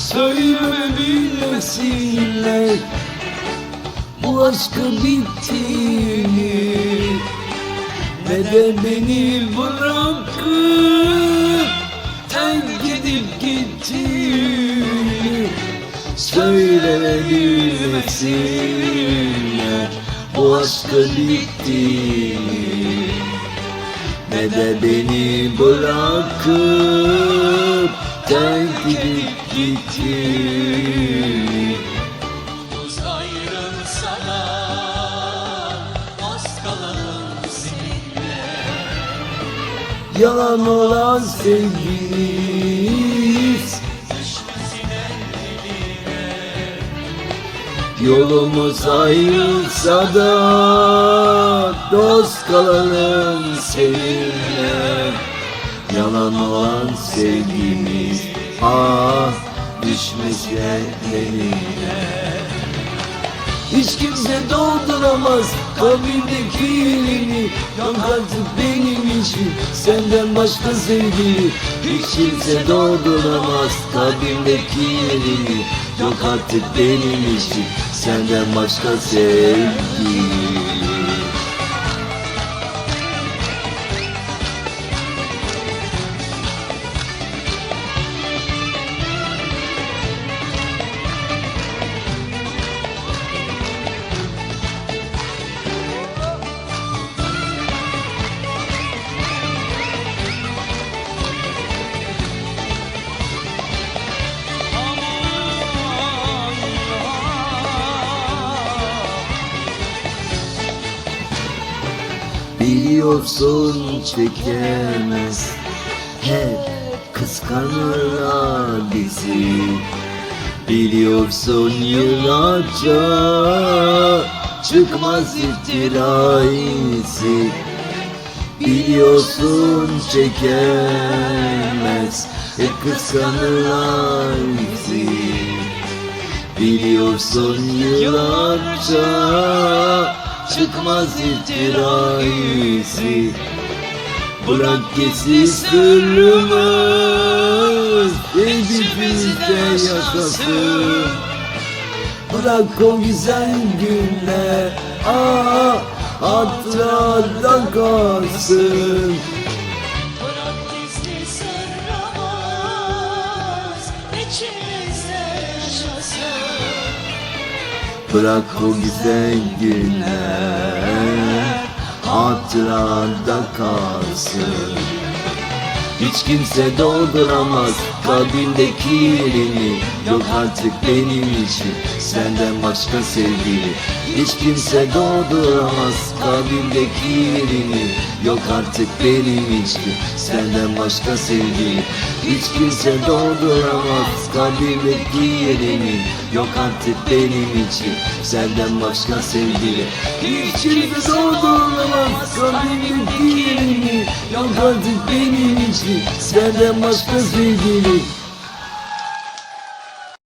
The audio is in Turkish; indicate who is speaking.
Speaker 1: Söyleme bilmesinler Bu aşkın bittiğini Ne de beni bırakıp Terk edip gittiğini Söyleme bilmesinler Bu aşkın bittiğini ne de beni bırakıp terk edip gitti.
Speaker 2: Buz ayrılsa da az kalalım seninle.
Speaker 1: Yalan olan sevgimiz Yolumuz ayrılsa da dost kalalım seninle. Yalan olan sevgimiz ah düşmese eline Hiç kimse dolduramaz kalbimdeki yerini Yok artık benim için senden başka sevgili Hiç kimse dolduramaz kalbimdeki yerini Yok artık benim için senden başka sevgili Biliyorsun çekemez. Hep kıskanırlar bizi. Biliyorsun yıllarca Çıkmaz iftira izi Biliyorsun çekemez. Hep kıskanırlar bizi. Biliyorsun yıllarca çıkmaz iftira izi Bırak geçsin sırrımız Hedefimizde yaşasın. Bırak o güzel günler. Ah hatıradan kalsın.
Speaker 2: İçimizde yaşasın
Speaker 1: Bırak o güzel günler Hatırada kalsın. Hiç kimse dolduramaz kalbindeki yerini. Yok artık benim için senden başka sevgili. Hiç kimse dolduramaz kalbimdeki yerini Yok artık benim için senden başka sevgili Hiç kimse dolduramaz kalbimdeki yerini Yok artık benim için senden başka sevgili Hiç kimse dolduramaz kalbimdeki yerini Yok artık benim için senden başka sevgili